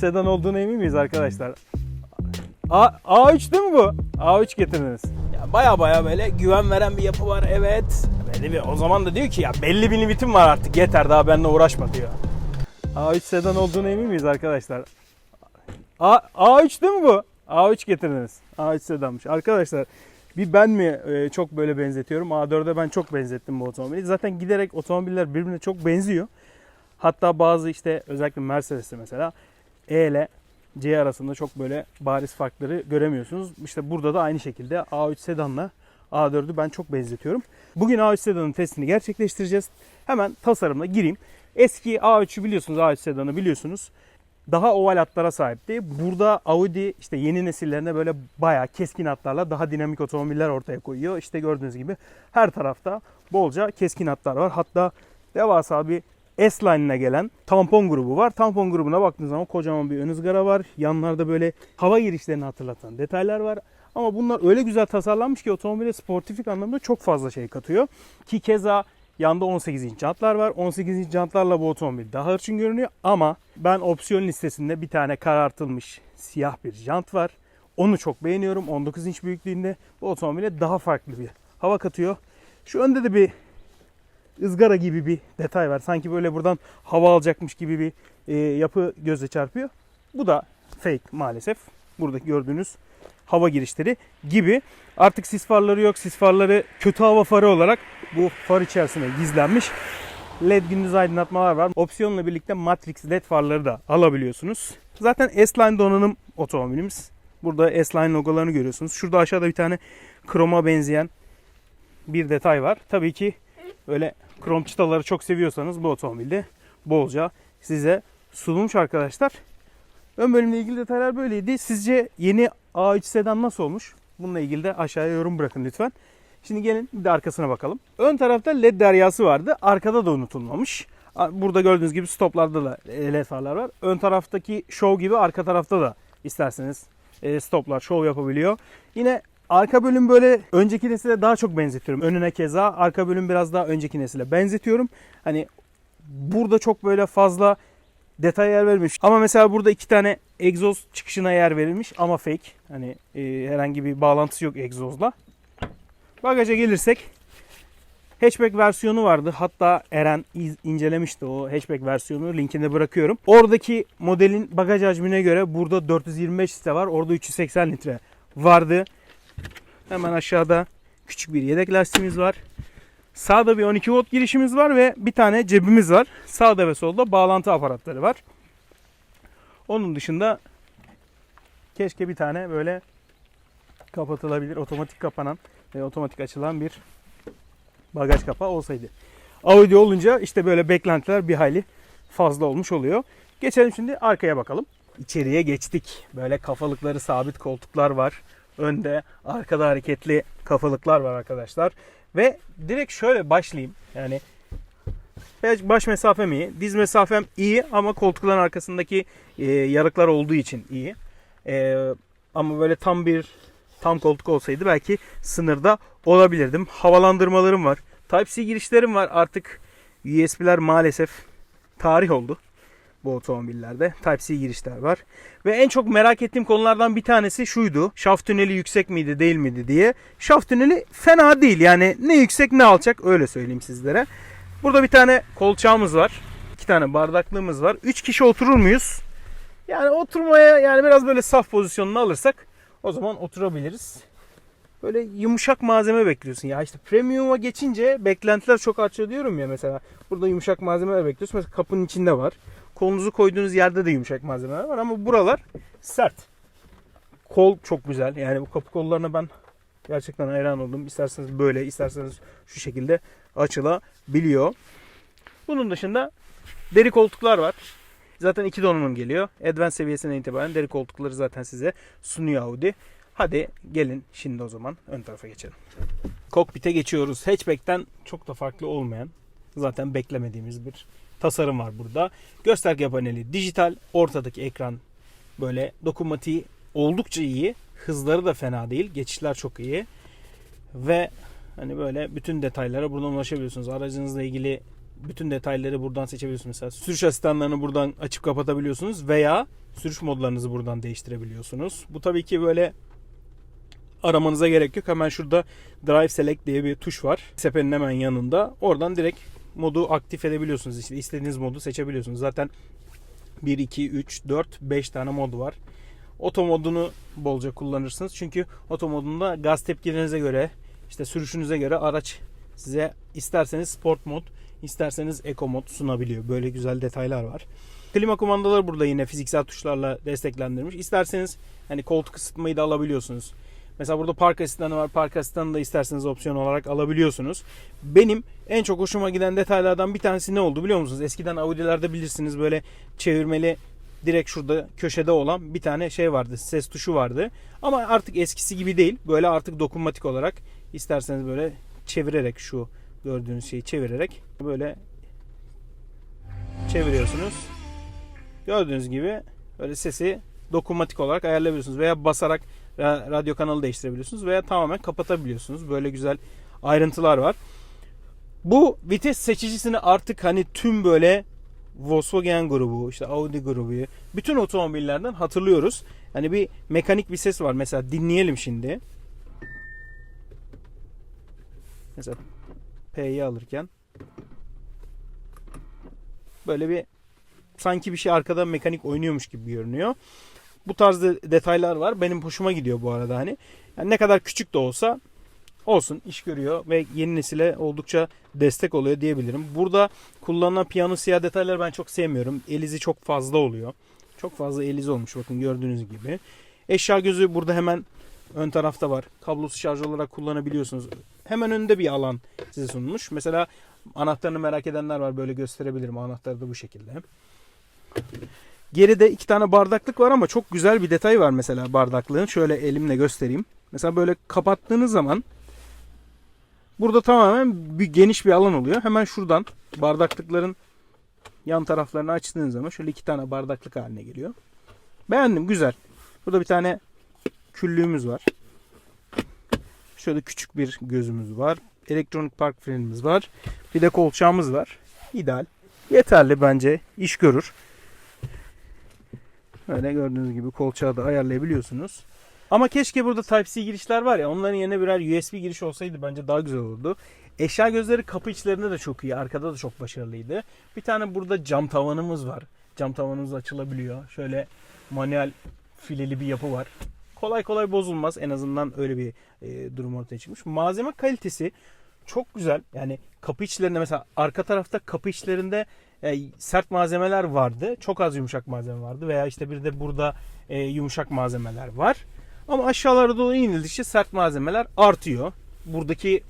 A3 sedan olduğuna emin miyiz arkadaşlar? A, A3 değil mi bu? A3 getirdiniz. Ya baya baya böyle güven veren bir yapı var evet. Belli bir, o zaman da diyor ki ya belli bir limitim var artık yeter daha benimle uğraşma diyor. A3 sedan olduğuna emin miyiz arkadaşlar? A, A3 değil mi bu? A3 getirdiniz. A3 sedanmış. Arkadaşlar bir ben mi e, çok böyle benzetiyorum? A4'e ben çok benzettim bu otomobili. Zaten giderek otomobiller birbirine çok benziyor. Hatta bazı işte özellikle Mercedes'te mesela E ile C arasında çok böyle bariz farkları göremiyorsunuz. İşte burada da aynı şekilde A3 sedanla A4'ü ben çok benzetiyorum. Bugün A3 sedanın testini gerçekleştireceğiz. Hemen tasarımla gireyim. Eski A3'ü biliyorsunuz, A3 sedanı biliyorsunuz. Daha oval hatlara sahipti. Burada Audi işte yeni nesillerine böyle bayağı keskin hatlarla daha dinamik otomobiller ortaya koyuyor. İşte gördüğünüz gibi her tarafta bolca keskin hatlar var. Hatta devasa bir S-Line'ine gelen tampon grubu var. Tampon grubuna baktığınız zaman kocaman bir ön ızgara var. Yanlarda böyle hava girişlerini hatırlatan detaylar var. Ama bunlar öyle güzel tasarlanmış ki otomobile sportifik anlamda çok fazla şey katıyor. Ki keza yanda 18 inç jantlar var. 18 inç jantlarla bu otomobil daha hırçın görünüyor. Ama ben opsiyon listesinde bir tane karartılmış siyah bir jant var. Onu çok beğeniyorum. 19 inç büyüklüğünde bu otomobile daha farklı bir hava katıyor. Şu önde de bir ızgara gibi bir detay var. Sanki böyle buradan hava alacakmış gibi bir e, yapı göze çarpıyor. Bu da fake maalesef. Buradaki gördüğünüz hava girişleri gibi. Artık sis farları yok. Sis farları kötü hava farı olarak bu far içerisine gizlenmiş. LED gündüz aydınlatmalar var. Opsiyonla birlikte Matrix LED farları da alabiliyorsunuz. Zaten S-Line donanım otomobilimiz. Burada S-Line logolarını görüyorsunuz. Şurada aşağıda bir tane kroma benzeyen bir detay var. Tabii ki böyle krom çıtaları çok seviyorsanız bu otomobilde bolca size sunulmuş arkadaşlar. Ön bölümle ilgili detaylar böyleydi. Sizce yeni A3 sedan nasıl olmuş? Bununla ilgili de aşağıya yorum bırakın lütfen. Şimdi gelin bir de arkasına bakalım. Ön tarafta led deryası vardı. Arkada da unutulmamış. Burada gördüğünüz gibi stoplarda da led farlar var. Ön taraftaki show gibi arka tarafta da isterseniz e, stoplar show yapabiliyor. Yine arka bölüm böyle önceki nesile daha çok benzetiyorum. Önüne keza arka bölüm biraz daha önceki nesile benzetiyorum. Hani burada çok böyle fazla detay yer verilmiş. Ama mesela burada iki tane egzoz çıkışına yer verilmiş ama fake. Hani e, herhangi bir bağlantısı yok egzozla. Bagaja gelirsek hatchback versiyonu vardı. Hatta Eren iz- incelemişti o hatchback versiyonu. Linkini bırakıyorum. Oradaki modelin bagaj hacmine göre burada 425 litre var. Orada 380 litre vardı. Hemen aşağıda küçük bir yedek lastiğimiz var. Sağda bir 12 volt girişimiz var ve bir tane cebimiz var. Sağda ve solda bağlantı aparatları var. Onun dışında keşke bir tane böyle kapatılabilir, otomatik kapanan ve otomatik açılan bir bagaj kapağı olsaydı. Audi olunca işte böyle beklentiler bir hayli fazla olmuş oluyor. Geçelim şimdi arkaya bakalım. İçeriye geçtik. Böyle kafalıkları sabit koltuklar var. Önde, arkada hareketli kafalıklar var arkadaşlar. Ve direkt şöyle başlayayım. Yani baş- mesafem iyi, diz mesafem iyi ama koltukların arkasındaki e, yarıklar olduğu için iyi. E, ama böyle tam bir tam koltuk olsaydı belki sınırda olabilirdim. Havalandırmalarım var. Type-C girişlerim var. Artık USB'ler maalesef tarih oldu bu otomobillerde. Type-C girişler var. Ve en çok merak ettiğim konulardan bir tanesi şuydu. Şaft tüneli yüksek miydi değil miydi diye. Şaft tüneli fena değil. Yani ne yüksek ne alçak öyle söyleyeyim sizlere. Burada bir tane kolçağımız var. iki tane bardaklığımız var. Üç kişi oturur muyuz? Yani oturmaya yani biraz böyle saf pozisyonunu alırsak o zaman oturabiliriz. Böyle yumuşak malzeme bekliyorsun. Ya işte premium'a geçince beklentiler çok artıyor diyorum ya mesela. Burada yumuşak malzemeler bekliyorsun. Mesela kapının içinde var. Kolunuzu koyduğunuz yerde de yumuşak malzemeler var ama buralar sert. Kol çok güzel. Yani bu kapı kollarına ben gerçekten hayran oldum. İsterseniz böyle, isterseniz şu şekilde açılabiliyor. Bunun dışında deri koltuklar var. Zaten iki donanım geliyor. Advanced seviyesine itibaren deri koltukları zaten size sunuyor Audi. Hadi gelin şimdi o zaman ön tarafa geçelim. Kokpite geçiyoruz. Hatchback'ten çok da farklı olmayan zaten beklemediğimiz bir tasarım var burada. Gösterge paneli dijital. Ortadaki ekran böyle dokunmatiği oldukça iyi. Hızları da fena değil. Geçişler çok iyi. Ve hani böyle bütün detaylara buradan ulaşabiliyorsunuz. Aracınızla ilgili bütün detayları buradan seçebiliyorsunuz. Mesela sürüş asistanlarını buradan açıp kapatabiliyorsunuz veya sürüş modlarınızı buradan değiştirebiliyorsunuz. Bu tabii ki böyle aramanıza gerek yok. Hemen şurada Drive Select diye bir tuş var. Sepenin hemen yanında. Oradan direkt modu aktif edebiliyorsunuz. İşte istediğiniz modu seçebiliyorsunuz. Zaten 1, 2, 3, 4, 5 tane mod var. Oto modunu bolca kullanırsınız. Çünkü oto modunda gaz tepkilerinize göre, işte sürüşünüze göre araç size isterseniz sport mod, isterseniz eco mod sunabiliyor. Böyle güzel detaylar var. Klima kumandaları burada yine fiziksel tuşlarla desteklendirilmiş. İsterseniz hani koltuk ısıtmayı da alabiliyorsunuz. Mesela burada park asistanı var. Park asistanı da isterseniz opsiyon olarak alabiliyorsunuz. Benim en çok hoşuma giden detaylardan bir tanesi ne oldu biliyor musunuz? Eskiden Audi'lerde bilirsiniz böyle çevirmeli direkt şurada köşede olan bir tane şey vardı. Ses tuşu vardı. Ama artık eskisi gibi değil. Böyle artık dokunmatik olarak isterseniz böyle çevirerek şu gördüğünüz şeyi çevirerek böyle çeviriyorsunuz. Gördüğünüz gibi böyle sesi dokunmatik olarak ayarlayabiliyorsunuz veya basarak ra- radyo kanalı değiştirebiliyorsunuz veya tamamen kapatabiliyorsunuz. Böyle güzel ayrıntılar var. Bu vites seçicisini artık hani tüm böyle Volkswagen grubu, işte Audi grubu, bütün otomobillerden hatırlıyoruz. Hani bir mekanik bir ses var. Mesela dinleyelim şimdi. Mesela P'yi alırken böyle bir sanki bir şey arkada mekanik oynuyormuş gibi görünüyor. Bu tarz de- detaylar var. Benim hoşuma gidiyor bu arada hani. Yani ne kadar küçük de olsa olsun iş görüyor ve yeni nesile oldukça destek oluyor diyebilirim. Burada kullanılan piyano siyah detayları ben çok sevmiyorum. Elizi çok fazla oluyor. Çok fazla eliz olmuş bakın gördüğünüz gibi. Eşya gözü burada hemen ön tarafta var. Kablosuz şarj olarak kullanabiliyorsunuz. Hemen önünde bir alan size sunulmuş. Mesela anahtarını merak edenler var. Böyle gösterebilirim. Anahtarı da bu şekilde. Geride iki tane bardaklık var ama çok güzel bir detay var mesela bardaklığın. Şöyle elimle göstereyim. Mesela böyle kapattığınız zaman burada tamamen bir geniş bir alan oluyor. Hemen şuradan bardaklıkların yan taraflarını açtığınız zaman şöyle iki tane bardaklık haline geliyor. Beğendim güzel. Burada bir tane küllüğümüz var. Şöyle küçük bir gözümüz var. Elektronik park frenimiz var. Bir de kolçağımız var. İdeal. Yeterli bence. İş görür. Öyle gördüğünüz gibi kolçağı da ayarlayabiliyorsunuz. Ama keşke burada Type-C girişler var ya onların yerine birer USB giriş olsaydı bence daha güzel olurdu. Eşya gözleri kapı içlerinde de çok iyi. Arkada da çok başarılıydı. Bir tane burada cam tavanımız var. Cam tavanımız açılabiliyor. Şöyle manuel fileli bir yapı var. Kolay kolay bozulmaz. En azından öyle bir e, durum ortaya çıkmış. Malzeme kalitesi çok güzel. Yani kapı içlerinde mesela arka tarafta kapı içlerinde e, sert malzemeler vardı. Çok az yumuşak malzeme vardı. Veya işte bir de burada e, yumuşak malzemeler var. Ama aşağılara doğru inildikçe sert malzemeler artıyor. Buradaki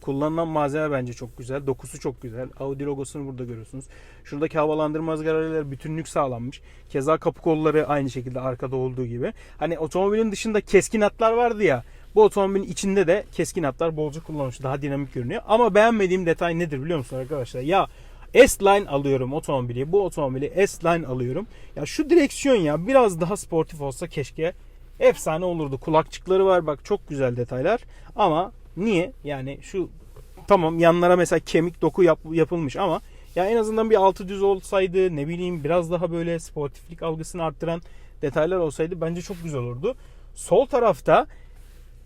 kullanılan malzeme bence çok güzel. Dokusu çok güzel. Audi logosunu burada görüyorsunuz. Şuradaki havalandırma ızgaraları bütünlük sağlanmış. Keza kapı kolları aynı şekilde arkada olduğu gibi. Hani otomobilin dışında keskin hatlar vardı ya. Bu otomobilin içinde de keskin hatlar bolca kullanılmış. Daha dinamik görünüyor. Ama beğenmediğim detay nedir biliyor musunuz arkadaşlar? Ya S-Line alıyorum otomobili. Bu otomobili S-Line alıyorum. Ya şu direksiyon ya biraz daha sportif olsa keşke efsane olurdu. Kulakçıkları var bak çok güzel detaylar. Ama niye? Yani şu tamam yanlara mesela kemik doku yap- yapılmış ama ya en azından bir altı düz olsaydı ne bileyim biraz daha böyle sportiflik algısını arttıran detaylar olsaydı bence çok güzel olurdu. Sol tarafta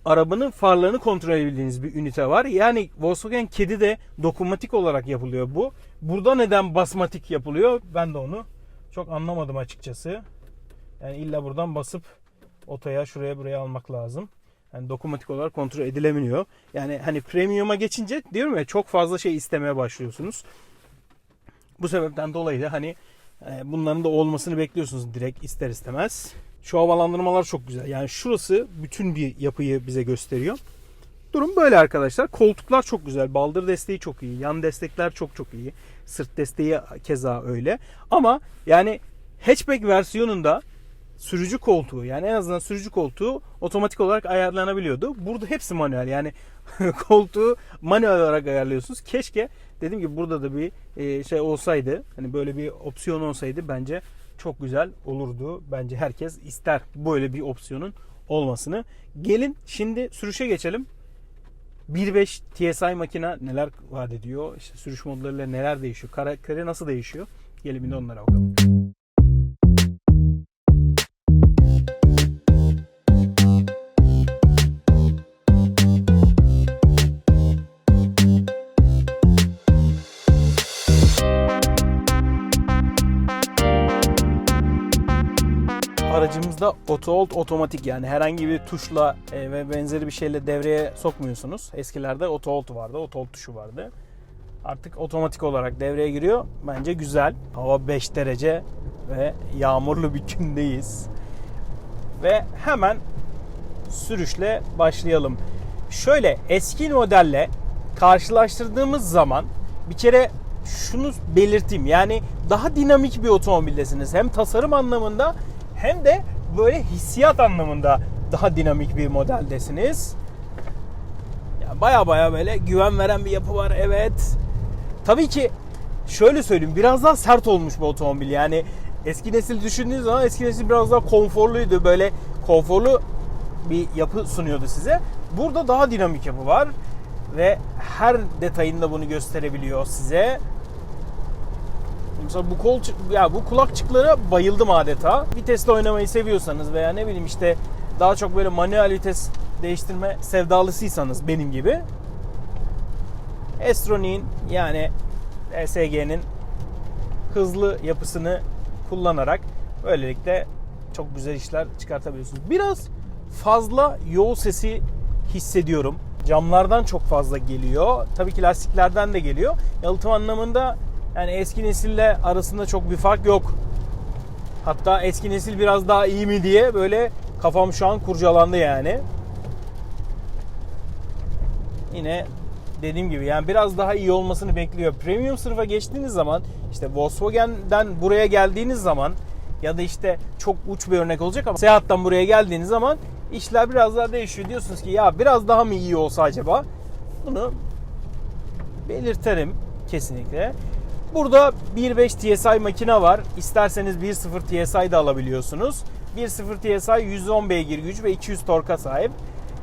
arabanın farlarını kontrol edebildiğiniz bir ünite var. Yani Volkswagen Kedi de dokunmatik olarak yapılıyor bu. Burada neden basmatik yapılıyor? Ben de onu çok anlamadım açıkçası. Yani illa buradan basıp otoya şuraya buraya almak lazım. Yani dokunmatik olarak kontrol edilemiyor. Yani hani premium'a geçince diyorum ya çok fazla şey istemeye başlıyorsunuz. Bu sebepten dolayı da hani e, bunların da olmasını bekliyorsunuz direkt ister istemez. Şu havalandırmalar çok güzel. Yani şurası bütün bir yapıyı bize gösteriyor. Durum böyle arkadaşlar. Koltuklar çok güzel. Baldır desteği çok iyi. Yan destekler çok çok iyi. Sırt desteği keza öyle. Ama yani hatchback versiyonunda sürücü koltuğu yani en azından sürücü koltuğu otomatik olarak ayarlanabiliyordu. Burada hepsi manuel yani koltuğu manuel olarak ayarlıyorsunuz. Keşke dediğim gibi burada da bir e, şey olsaydı hani böyle bir opsiyon olsaydı bence çok güzel olurdu. Bence herkes ister böyle bir opsiyonun olmasını. Gelin şimdi sürüşe geçelim. 1.5 TSI makine neler vaat ediyor? İşte sürüş modlarıyla neler değişiyor? Karakteri nasıl değişiyor? Gelin bir de onlara bakalım. Aracımızda auto hold otomatik yani herhangi bir tuşla e, ve benzeri bir şeyle devreye sokmuyorsunuz. Eskilerde auto hold vardı, auto hold tuşu vardı. Artık otomatik olarak devreye giriyor. Bence güzel. Hava 5 derece ve yağmurlu bir gündeyiz. Ve hemen sürüşle başlayalım. Şöyle eski modelle karşılaştırdığımız zaman bir kere şunu belirteyim. Yani daha dinamik bir otomobildesiniz. Hem tasarım anlamında hem de böyle hissiyat anlamında daha dinamik bir modeldesiniz. Yani baya baya böyle güven veren bir yapı var. Evet. Tabii ki şöyle söyleyeyim biraz daha sert olmuş bu otomobil. Yani eski nesil düşündüğünüz zaman eski nesil biraz daha konforluydu. Böyle konforlu bir yapı sunuyordu size. Burada daha dinamik yapı var ve her detayında bunu gösterebiliyor size. Mesela bu kol ya bu kulakçıklara bayıldım adeta. Vitesle oynamayı seviyorsanız veya ne bileyim işte daha çok böyle manuel vites değiştirme sevdalısıysanız benim gibi S-Tronics'in yani ESG'nin hızlı yapısını kullanarak böylelikle çok güzel işler çıkartabiliyorsunuz. Biraz fazla yol sesi hissediyorum. Camlardan çok fazla geliyor. Tabii ki lastiklerden de geliyor. Yalıtım anlamında yani eski nesille arasında çok bir fark yok. Hatta eski nesil biraz daha iyi mi diye böyle kafam şu an kurcalandı yani. Yine dediğim gibi yani biraz daha iyi olmasını bekliyor. Premium sınıfa geçtiğiniz zaman işte Volkswagen'den buraya geldiğiniz zaman ya da işte çok uç bir örnek olacak ama Seat'tan buraya geldiğiniz zaman işler biraz daha değişiyor. Diyorsunuz ki ya biraz daha mı iyi olsa acaba? Bunu belirterim kesinlikle. Burada 1.5 TSI makine var. İsterseniz 1.0 TSI de alabiliyorsunuz. 1.0 TSI 110 beygir güç ve 200 torka sahip.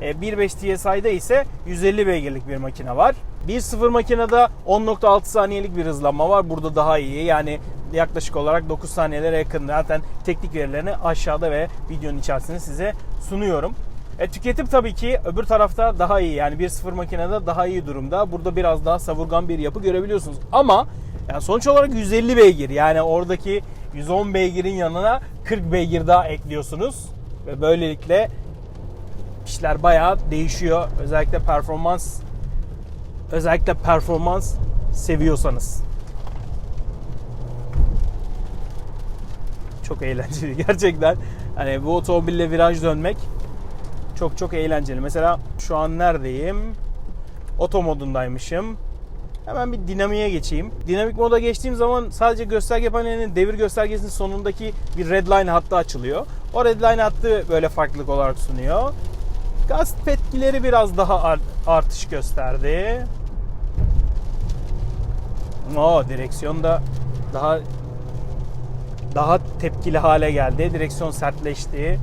1.5 TSI'de ise 150 beygirlik bir makine var. 1.0 makinede 10.6 saniyelik bir hızlanma var. Burada daha iyi. Yani yaklaşık olarak 9 saniyelere yakın. Zaten teknik verilerini aşağıda ve videonun içerisinde size sunuyorum. E, tüketim tabii ki öbür tarafta daha iyi. Yani 1.0 makinede daha iyi durumda. Burada biraz daha savurgan bir yapı görebiliyorsunuz. Ama yani sonuç olarak 150 beygir. Yani oradaki 110 beygirin yanına 40 beygir daha ekliyorsunuz. Ve böylelikle işler bayağı değişiyor. Özellikle performans özellikle performans seviyorsanız. Çok eğlenceli gerçekten. Hani bu otomobille viraj dönmek çok çok eğlenceli. Mesela şu an neredeyim? Oto modundaymışım. Hemen bir dinamiğe geçeyim. Dinamik moda geçtiğim zaman sadece gösterge panelinin devir göstergesinin sonundaki bir red line hattı açılıyor. O red line hattı böyle farklılık olarak sunuyor. Gaz tepkileri biraz daha artış gösterdi. O direksiyon da daha daha tepkili hale geldi. Direksiyon sertleşti.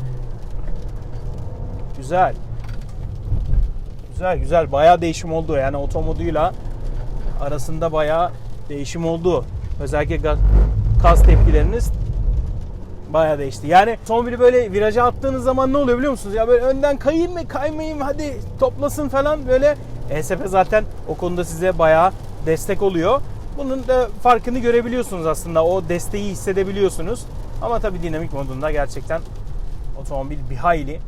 Güzel. Güzel güzel. Bayağı değişim oldu. Yani otomoduyla arasında bayağı değişim oldu. Özellikle gaz, tepkileriniz bayağı değişti. Yani otomobili böyle viraja attığınız zaman ne oluyor biliyor musunuz? Ya böyle önden kayayım mı kaymayayım hadi toplasın falan böyle. ESP zaten o konuda size bayağı destek oluyor. Bunun da farkını görebiliyorsunuz aslında. O desteği hissedebiliyorsunuz. Ama tabii dinamik modunda gerçekten otomobil bir hayli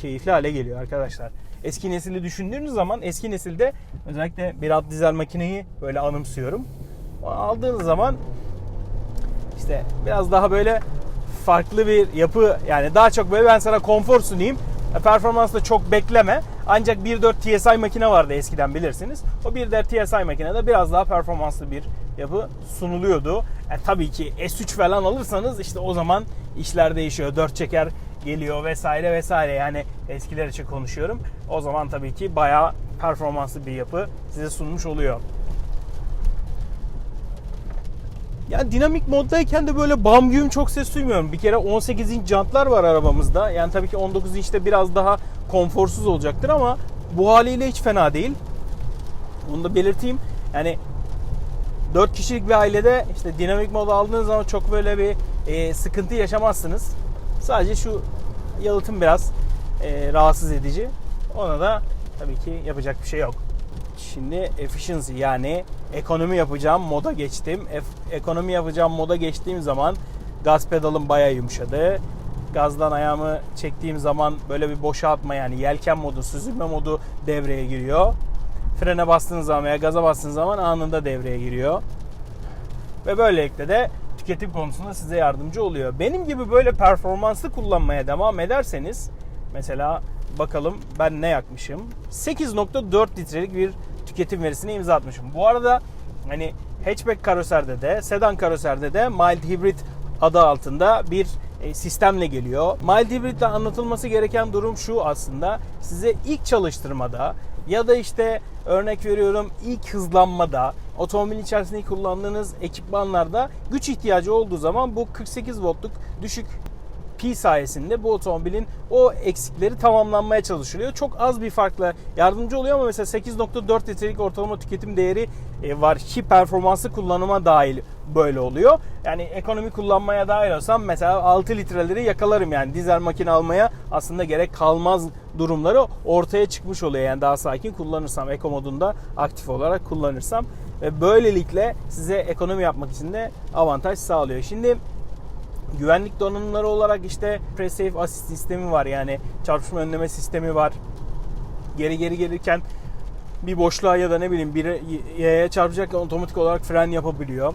keyifli hale geliyor arkadaşlar. Eski nesili düşündüğünüz zaman eski nesilde özellikle bir alt dizel makineyi böyle anımsıyorum. Aldığınız zaman işte biraz daha böyle farklı bir yapı yani daha çok böyle ben sana konfor sunayım. Performansda çok bekleme. Ancak 1.4 TSI makine vardı eskiden bilirsiniz. O 1.4 TSI makinede biraz daha performanslı bir yapı sunuluyordu. E, tabii ki S3 falan alırsanız işte o zaman işler değişiyor. 4 çeker geliyor vesaire vesaire. Yani eskiler için konuşuyorum. O zaman tabii ki bayağı performanslı bir yapı size sunmuş oluyor. Yani dinamik moddayken de böyle bam güm çok ses duymuyorum. Bir kere 18 inç jantlar var arabamızda. Yani tabii ki 19 inçte biraz daha konforsuz olacaktır ama bu haliyle hiç fena değil. Bunu da belirteyim. Yani 4 kişilik bir ailede işte dinamik mod aldığınız zaman çok böyle bir e, sıkıntı yaşamazsınız. Sadece şu yalıtım biraz e, rahatsız edici. Ona da tabii ki yapacak bir şey yok. Şimdi efficiency yani ekonomi yapacağım moda geçtim. Ef- ekonomi yapacağım moda geçtiğim zaman gaz pedalım bayağı yumuşadı. Gazdan ayağımı çektiğim zaman böyle bir boşaltma yani yelken modu, süzülme modu devreye giriyor. Frene bastığınız zaman veya gaza bastığınız zaman anında devreye giriyor. Ve böylelikle de tüketim konusunda size yardımcı oluyor. Benim gibi böyle performanslı kullanmaya devam ederseniz mesela bakalım ben ne yakmışım. 8.4 litrelik bir tüketim verisine imza atmışım. Bu arada hani hatchback karoserde de sedan karoserde de mild hybrid adı altında bir e, sistemle geliyor. Mild hibritle anlatılması gereken durum şu aslında. Size ilk çalıştırmada ya da işte örnek veriyorum ilk hızlanmada otomobil içerisinde kullandığınız ekipmanlarda güç ihtiyacı olduğu zaman bu 48 voltluk düşük pi sayesinde bu otomobilin o eksikleri tamamlanmaya çalışılıyor. Çok az bir farkla yardımcı oluyor ama mesela 8.4 litrelik ortalama tüketim değeri e, var ki performanslı kullanıma dahil böyle oluyor. Yani ekonomi kullanmaya dahil olsam mesela 6 litreleri yakalarım yani dizel makine almaya aslında gerek kalmaz durumları ortaya çıkmış oluyor. Yani daha sakin kullanırsam eco modunda aktif olarak kullanırsam ve böylelikle size ekonomi yapmak için de avantaj sağlıyor. Şimdi güvenlik donanımları olarak işte Pre-Safe Assist sistemi var yani çarpışma önleme sistemi var. Geri geri gelirken bir boşluğa ya da ne bileyim bir yaya çarpacakken otomatik olarak fren yapabiliyor.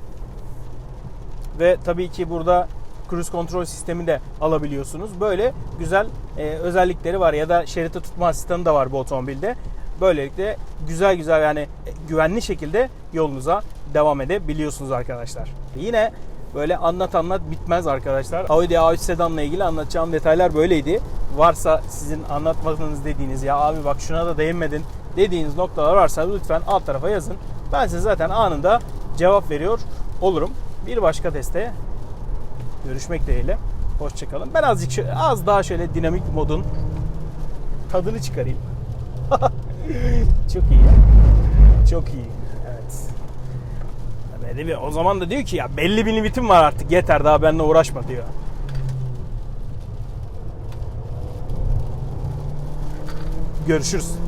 Ve tabii ki burada cruise kontrol sistemi de alabiliyorsunuz. Böyle güzel e, özellikleri var ya da şerite tutma asistanı da var bu otomobilde. Böylelikle güzel güzel yani güvenli şekilde yolunuza devam edebiliyorsunuz arkadaşlar. Yine böyle anlat anlat bitmez arkadaşlar. Audi A3 sedanla ilgili anlatacağım detaylar böyleydi. Varsa sizin anlatmadığınız dediğiniz ya abi bak şuna da değinmedin dediğiniz noktalar varsa lütfen alt tarafa yazın. Ben size zaten anında cevap veriyor olurum. Bir başka teste görüşmek dileğiyle. Hoşçakalın. Ben azıcık az daha şöyle dinamik modun tadını çıkarayım. Çok iyi. Çok iyi. Evet. Böyle bir, o zaman da diyor ki ya belli bir limitim var artık yeter daha benimle uğraşma diyor. Görüşürüz.